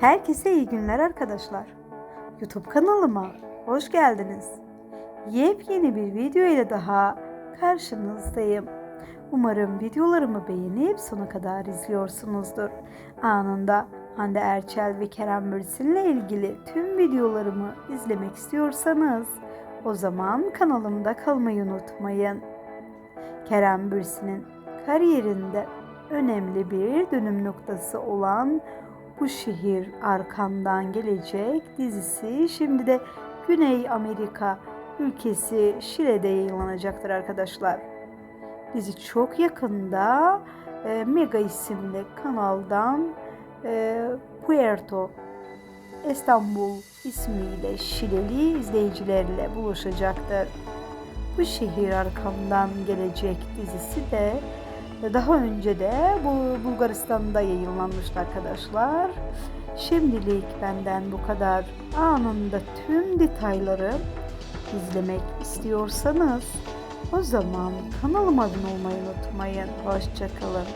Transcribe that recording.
Herkese iyi günler arkadaşlar. YouTube kanalıma hoş geldiniz. Yepyeni bir video ile daha karşınızdayım. Umarım videolarımı beğenip sona kadar izliyorsunuzdur. Anında Hande Erçel ve Kerem Bürsin ile ilgili tüm videolarımı izlemek istiyorsanız o zaman kanalımda kalmayı unutmayın. Kerem Bürsin'in kariyerinde önemli bir dönüm noktası olan Bu Şehir Arkamdan Gelecek dizisi şimdi de Güney Amerika ülkesi Şile'de yayınlanacaktır arkadaşlar. Dizi çok yakında e, Mega isimli kanaldan e, Puerto İstanbul ismiyle Şileli izleyicilerle buluşacaktır. Bu şehir arkamdan gelecek dizisi de daha önce de bu Bulgaristan'da yayınlanmıştı arkadaşlar. Şimdilik benden bu kadar. Anında tüm detayları izlemek istiyorsanız o zaman kanalıma abone olmayı unutmayın. Hoşçakalın.